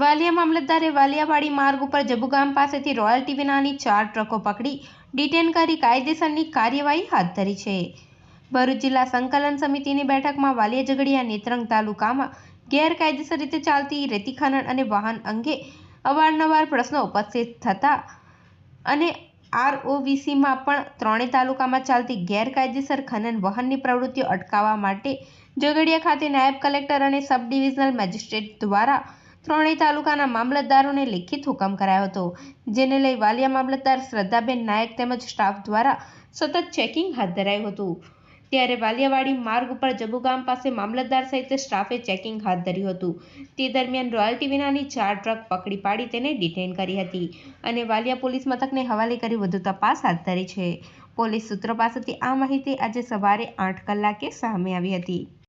વાલિયા મામલતદારે વાલિયાવાડી માર્ગ ઉપર જબુગામ પાસેથી રોયલ ટીવીનાની ચાર ટ્રકો પકડી ડિટેન કરી કાયદેસરની કાર્યવાહી હાથ ધરી છે. ભરૂચ જિલ્લા સંકલન સમિતિની બેઠકમાં વાલિયા ઝઘડિયા નેત્રંગ તાલુકામાં ગેરકાયદેસર રીતે ચાલતી રેતી ખનન અને વાહન અંગે અવારનવાર પ્રશ્નો ઉપસ્થિત થતા અને આરઓવીસીમાં પણ ત્રણેય તાલુકામાં ચાલતી ગેરકાયદેસર ખનન વહનની પ્રવૃત્તિઓ અટકાવવા માટે ઝઘડિયા ખાતે નાયબ કલેક્ટર અને સબ ડિવિઝનલ મેજિસ્ટ્રેટ દ્વારા ત્રણેય તાલુકાના મામલતદારોને લેખિત હુકમ કરાયો હતો, જેને લઈ વાલિયા મામલતદાર શ્રદ્ધાબેન નાયક તેમજ સ્ટાફ દ્વારા સતત ચેકિંગ હાથ ધરાયું હતું. ત્યારે વાલિયાવાડી માર્ગ ઉપર જબુગામ પાસે મામલતદાર સહિત સ્ટાફે ચેકિંગ હાથ ધર્યું હતું. તે દરમિયાન રોયલ્ટી વિનાની ચાર ટ્રક પકડી પાડી તેને ડિટેન કરી હતી અને વાલિયા પોલીસ મથકને હવાલે કરી વધુ તપાસ હાથ ધરી છે. પોલીસ સૂત્રો પાસેથી આ માહિતી આજે સવારે આઠ કલાકે સામે આવી હતી.